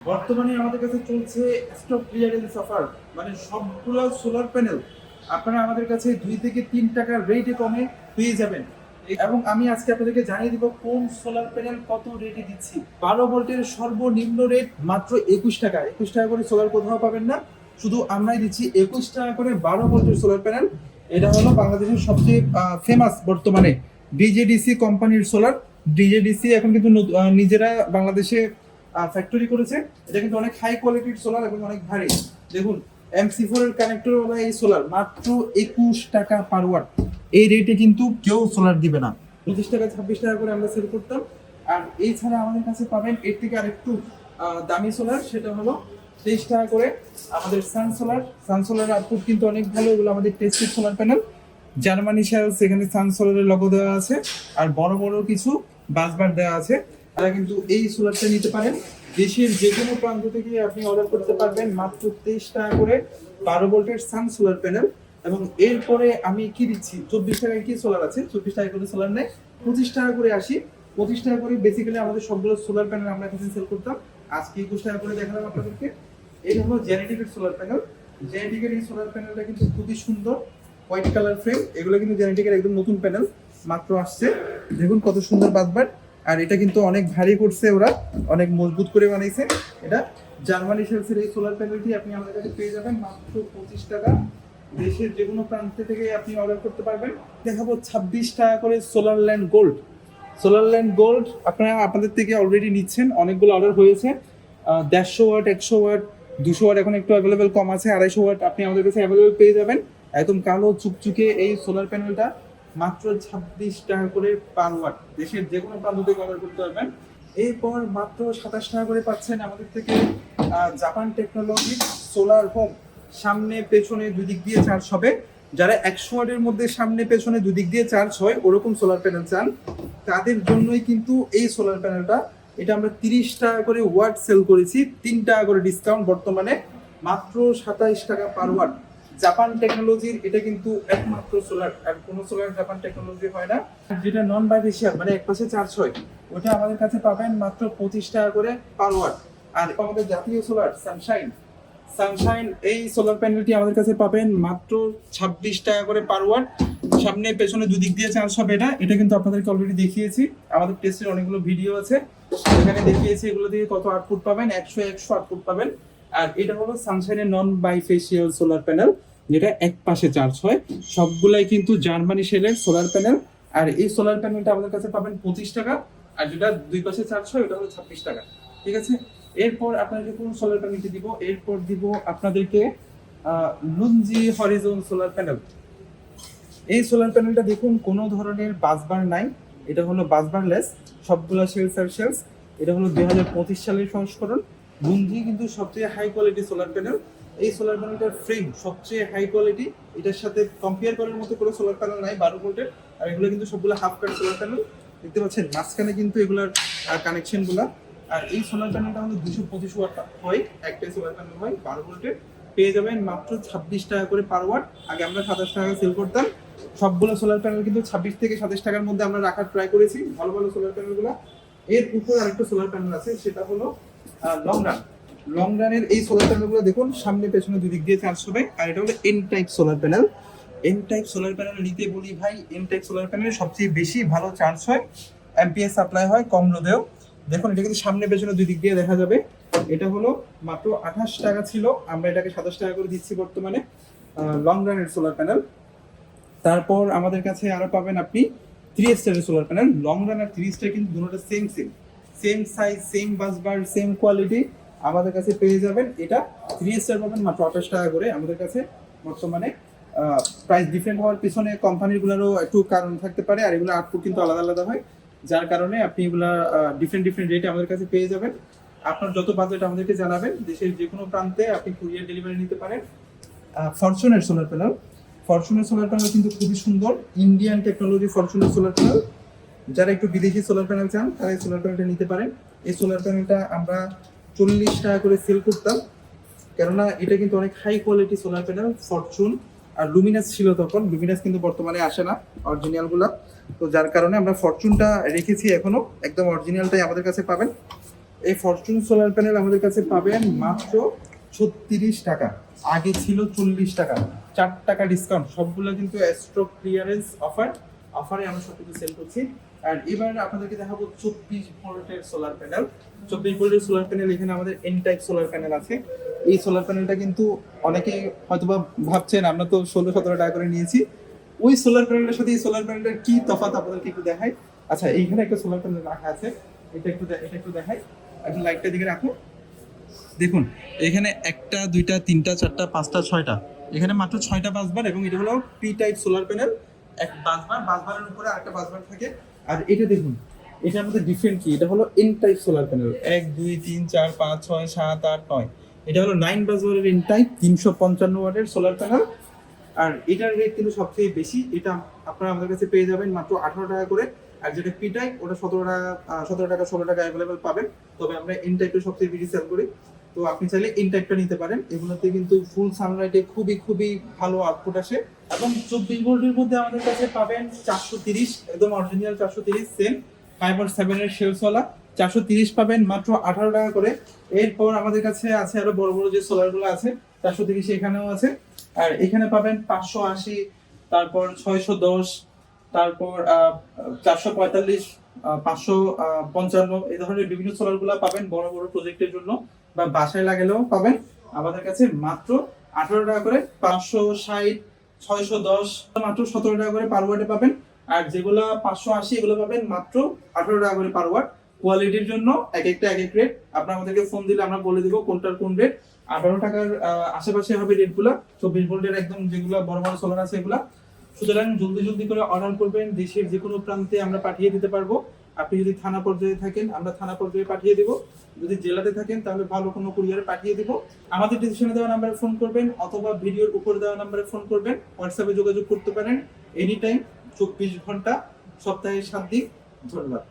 বর্তমানে আমাদের কাছে চলছে স্টক ক্লিয়ারেন্স অফার মানে সবগুলো সোলার প্যানেল আপনারা আমাদের কাছে দুই থেকে তিন টাকার রেটে কমে পেয়ে যাবেন। এবং আমি আজকে আপনাদেরকে জানিয়ে দিব কোন সোলার প্যানেল কত রেটে দিচ্ছি। বারো ভোল্টের সর্বনিম্ন রেট মাত্র একুশ টাকা। একুশ টাকা করে সোলার কোথাও পাবেন না, শুধু আমরাই দিচ্ছি একুশ টাকা করে বারো ভোল্টের সোলার প্যানেল এটা হলো বাংলাদেশের সবচেয়ে ফেমাস বর্তমানে ডিজেডিসি কোম্পানির সোলার ডিজেডিসি এখন কিন্তু নিজেরা বাংলাদেশে ফ্যাক্টরি করেছে। এটা কিন্তু অনেক হাই কোয়ালিটির সোলার এবং অনেক ভারী। দেখুন এমসি ফোর এর কানেক্টর ওলা এই সোলার মাত্র একুশ টাকা পার ওয়াট এই রেটে কিন্তু কেউ সোলার দিবে না। পঁচিশ টাকা ছাব্বিশ টাকা করে আমরা সেল করতাম। আর এই আমাদের কাছে পাবেন এর থেকে আরেকটু আহ, দামি সোলার সেটা হলো তেইশ টাকা করে আমাদের Sun solar Sun solar output কিন্তু অনেক ভালো এগুলো আমাদের tested solar panel Germany cells এখানে সান সোলারের লগো দেওয়া আছে। আর বড় বড় কিছু বাসবার দেওয়া আছে। তারা কিন্তু এই সোলারটা নিতে পারেন। দেশের যে কোনো প্রান্ত থেকে আপনি অর্ডার করতে পারবেন মাত্র তেইশ টাকা করে বারো ভোল্টের সান সোলার প্যানেল। এবং এরপরে আমি কি দিচ্ছি? চব্বিশ টাকায় কি সোলার আছে? চব্বিশ টাকা করে সোলার নেই। পঁচিশ টাকা করে আসি। পঁচিশ টাকা করে বেসিক্যালি আমাদের সবগুলো সোলার প্যানেল আমরা এখানে সেল করতাম। আজকে একুশ টাকা করে দেখালাম আপনাদেরকে। এটা হলো জেনেটিকের সোলার প্যানেল। জেনেটিকের এই সোলার প্যানেলটা কিন্তু খুবই সুন্দর। হোয়াইট কালার ফ্রেম এগুলো কিন্তু জেনেটিকের একদম নতুন প্যানেল। মাত্র আসছে। দেখুন কত সুন্দর বাজবার আর এটা কিন্তু অনেক ভারী করছে ওরা, অনেক মজবুত করে বানাইছে। এটা জার্মানি সেলসের এই সোলার প্যানেলটি আপনি আমাদের কাছে পেয়ে যাবেন মাত্র পঁচিশ টাকা। দেশের যে কোনো প্রান্ত থেকে আপনি অর্ডার করতে পারবেন। দেখাবো ছাব্বিশ টাকা করে solar land gold solar land gold আপনারা আপনাদের থেকে অলরেডি নিচ্ছেন, অনেকগুলো অর্ডার হয়েছে। দেড়শো ওয়াট একশো ওয়াট দুশো ওয়াট এখন একটু অ্যাভেলেবেল কম আছে, আড়াইশো ওয়াট আপনি আমাদের কাছে অ্যাভেলেবেল পেয়ে যাবেন। একদম কালো চুকচুকে এই সোলার প্যানেলটা মাত্র ছাব্বিশ টাকা করে পার ওয়াট। দেশের যে কোনো প্রান্ত থেকে অর্ডার করতে পারবেন। এরপর মাত্র সাতাশ টাকা করে পাচ্ছেন আমাদের থেকে জাপান টেকনোলজি সোলার হোম সামনে, পেছনে দুদিক দিয়ে চার্জ হবে। যারা একশো ওয়াটের মধ্যে সামনে, পেছনে দুদিক দিয়ে চার্জ হয়, ওরকম সোলার প্যানেল চান। তাদের জন্যই কিন্তু এই সোলার প্যানেলটা এটা আমরা তিরিশ টাকা করে ওয়াট সেল করেছি। তিন টাকা করে ডিসকাউন্ট বর্তমানে। মাত্র সাতাইশ টাকা পার ওয়াট জাপান টেকনোলজির এটা কিন্তু একমাত্র সোলার আর কোনো সোলার জাপান টেকনোলজি হয় না। যেটা নন বাইফেশিয়াল মানে এক পাশে চার্জ হয়, ওটা আমাদের কাছে পাবেন মাত্র পঁচিশ টাকা করে পার ওয়াট আর আমাদের জাতীয় সোলার সানশাইন সানশাইন এই সোলার প্যানেলটি আমাদের কাছে পাবেন মাত্র ছাব্বিশ টাকা করে পার ওয়াট সামনে পেছনে দুদিক দিয়ে চার্জ হবে এটা এটা কিন্তু আপনাদেরকে অলরেডি দেখিয়েছি। আমাদের টেস্টের অনেকগুলো ভিডিও আছে এখানে দেখিয়েছি এগুলো দিয়ে কত আউটপুট পাবেন, একশো একশো আউটপুট পাবেন। আর এটা হলো সানশাইনের নন বাইফেশিয়াল সোলার প্যানেল যেটা এক পাশে চার্জ হয়। সবগুলাই কিন্তু জার্মানি সেলের সোলার প্যানেল আর এই সোলার প্যানেলটা আমাদের কাছে পাবেন পঁচিশ টাকা। আর যেটা দুই পাশে চার্জ হয়, ওটা হলো ছাব্বিশ টাকা। ঠিক আছে? এরপর আপনাদেরকে কোন সোলার প্যানেলটি দিব? এরপর দিব আপনাদেরকে লুঞ্জি হরিজন সোলার প্যানেল এই সোলার প্যানেলটা দেখুন, কোনো ধরনের বাসবার নাই। এটা হলো বাসবার লেস সবগুলো সেলস আর সেলস এটা হলো দুই সালের সংস্করণ। লুঞ্জি কিন্তু সবচেয়ে হাই কোয়ালিটি সোলার প্যানেল এই সোলার প্যানেলটার ফ্রেম সবচেয়ে হাই কোয়ালিটি এটার সাথে কম্পেয়ার করার মতো কোনো সোলার প্যানেল নাই, বারো ভোল্টের। আর এগুলো কিন্তু সবগুলো হাফ কাট সোলার প্যানেল দেখতে পাচ্ছেন, মাঝখানে কিন্তু এগুলার কানেকশনগুলা। আর এই সোলার প্যানেলটা আমাদের দুশো পঁচিশ ওয়াট হয় একটাই সোলার প্যানেল হয়, বারো ভোল্টের। পেয়ে যাবেন মাত্র ছাব্বিশ টাকা করে পার ওয়াট আগে আমরা সাতাশ টাকা সেল করতাম। সবগুলো সোলার প্যানেল কিন্তু ছাব্বিশ থেকে সাতাশ টাকার মধ্যে আমরা রাখার ট্রাই করেছি, ভালো ভালো সোলার প্যানেলগুলো এর উপর আরেকটা সোলার প্যানেল আছে, সেটা হলো লং রান লং রানের এই সোলার প্যানেলগুলো দেখুন, সামনে, পেছনে দুই দিক দিয়ে চার্জ হবে। আর এটা হলো N type solar panel N type solar panel নিতে বলি ভাই এন টাইপ সোলার প্যানেল সবচেয়ে বেশি ভালো চার্জ হয়। এমপিএস সাপ্লাই হয় কম রোদেও দেখুন, এটা কিন্তু সামনে, পেছনে দুই দিক দিয়ে দেখা যাবে। এটা হলো মাত্র আঠাশ টাকা ছিল। আমরা এটাকে সাতাশ টাকা করে দিচ্ছি বর্তমানে লং রানের সোলার প্যানেল তারপর আমাদের কাছে আরও পাবেন আপনি থ্রি স্টারের সোলার প্যানেল লং রান আর থ্রি স্টার কিন্তু দুটোটা same same same size same busbar same quality আমাদের কাছে পেয়ে যাবেন। এটা থ্রি স্টার পাবেন, মাত্র আঠাশ টাকা করে। আমাদের কাছে বর্তমানে প্রাইস ডিফারেন্ট হওয়ার পিছনে কোম্পানিগুলোরও একটু কারণ থাকতে পারে, আর এগুলো আউটপুট কিন্তু আলাদা আলাদা হয়। যার কারণে আপনি এগুলা ডিফারেন্ট ডিফারেন্ট রেটে আমাদের কাছে পেয়ে যাবেন। আপনার যত বাজেট আমাদেরকে জানাবেন, দেশের যে কোনো প্রান্তে আপনি কুরিয়ার ডেলিভারি নিতে পারেন। ফরচুনের সোলার প্যানেল ফরচুনের সোলার প্যানেল কিন্তু খুবই সুন্দর। ইন্ডিয়ান টেকনোলজি ফরচুনের সোলার প্যানেল যারা একটু বিদেশি সোলার প্যানেল চান, তারা এই সোলার প্যানেলটা নিতে পারেন। এই সোলার প্যানেলটা আমরা চল্লিশ টাকা করে সেল করতাম। কেননা এটা কিন্তু অনেক high quality solar panel Fortune আর লুমিনাস ছিল তখন। লুমিনাস কিন্তু বর্তমানে আসে না অরিজিনালগুলা তো যার কারণে আমরা ফরচুনটা রেখেছি এখনও। একদম অরিজিনালটাই আমাদের কাছে পাবেন। এই ফরচুন সোলার প্যানেল আমাদের কাছে পাবেন মাত্র ছত্রিশ টাকা। আগে ছিল চল্লিশ টাকা। চার টাকা ডিসকাউন্ট সবগুলো কিন্তু স্টক ক্লিয়ারেন্স অফার অফারে আমরা সব কিছু সেল করছি। আর এবার আপনাদেরকে দেখাবো চব্বিশ ভোল্টের সোলার প্যানেল চব্বিশ ভোল্টের সোলার প্যানেল এখানে আমাদের এন টাইপ সোলার প্যানেল আছে। এই সোলার প্যানেলটা কিন্তু অনেকে হয়তোবা ভাবছেন, আমরা তো ষোলো সতেরো টাকা করে নিয়েছি। ওই সোলার প্যানেলের সাথে এই সোলার প্যানেলের কি তফাৎ আপনাদেরকে একটু দেখাই? আচ্ছা এইখানে একটা সোলার প্যানেল রাখা আছে। এটা একটু এটা একটু দেখাই। একটু লাইটটা দিকে রাখো। দেখুন, এখানে একটা, দুইটা, তিনটা, চারটা, পাঁচটা, ছয়টা। এখানে মাত্র ছয়টা বাসবার এবং এটা হলো পি টাইপ সোলার প্যানেল এক বাসবার বাসবারের উপরে আরেকটা বাসবার থাকে। আর এটা দেখুন এটার মধ্যে ডিফারেন্ট কি? এটা হলো এন টাইপ সোলার প্যানেল এক, দুই, তিন, চার, পাঁচ, ছয়, সাত, আট, নয়। এটা হলো নাইন বাজারের এন টাইপ তিনশো পঞ্চান্ন ওয়াটের সোলার প্যানেল আর এটার রেট কিন্তু সবচেয়ে বেশি, এটা আপনারা আমাদের কাছে পেয়ে যাবেন মাত্র আঠারো টাকা করে। আর যেটা পি টাইপ ওটা সতেরো টাকা সতেরো টাকা, ষোলো টাকা অ্যাভেলেবেল পাবেন। তবে আমরা এন টাইপের সবচেয়ে বেশি সেল করি। তো আপনি চাইলে ইন টাইপটা নিতে পারেন। এগুলোতে কিন্তু ফুল সানলাইটে খুবই খুবই ভালো আউটপুট আসে। এবং চব্বিশ ভোল্টের মধ্যে আমাদের কাছে পাবেন চারশো তিরিশ, একদম অরিজিনাল চারশো তিরিশ সেম ফাইবার সেভেনের শেলসওয়ালা চারশো তিরিশ পাবেন মাত্র আঠারো টাকা করে। এরপর আমাদের কাছে আছে আরও বড় বড় যে সোলারগুলো আছে, চারশো তিরিশ এখানেও আছে। আর এখানে পাবেন পাঁচশো আশি, তারপর ছয়শো দশ, তারপর চারশো পঁয়তাল্লিশ পাঁচশো পঞ্চান্ন। এই ধরনের বিভিন্ন সোলার সোলারগুলো পাবেন বড় বড় প্রজেক্টের জন্য। বা বাসায় লাগালেও পাবেন। আমাদের কাছে মাত্র আঠারো টাকা করে পাঁচশো ষাট, ছয়শো দশ, মাত্র সতেরো টাকা করে পার ওয়ার্ডে পাবেন। আর যেগুলো পাঁচশো আশি, এগুলো পাবেন মাত্র আঠারো টাকা করে পার ওয়ার্ড কোয়ালিটির জন্য এক একটা, এক এক রেট আপনার আমাদেরকে ফোন দিলে আমরা বলে দিব কোনটার কোন রেট আঠারো টাকার আশেপাশে হবে রেটগুলো। চব্বিশ ভোল্টের একদম যেগুলো বড় বড় সোলার আছে এগুলা। সুতরাং জলদি জলদি করে অর্ডার করবেন। দেশের যে কোনো প্রান্তে আমরা পাঠিয়ে দিতে পারব। আপনি যদি থানা পর্যায়ে থাকেন, আমরা থানা পর্যায়ে পাঠিয়ে দিব। যদি জেলাতে থাকেন, তাহলে ভালো কোনো কুরিয়ারে পাঠিয়ে দিব। আমাদের ডিসিশনে দেওয়া নাম্বারে ফোন করবেন অথবা ভিডিওর উপর দেওয়া নাম্বারে ফোন করবেন। হোয়াটসঅ্যাপে যোগাযোগ করতে পারেন এনি টাইম চব্বিশ ঘণ্টা, সপ্তাহে সাত দিন। ধন্যবাদ।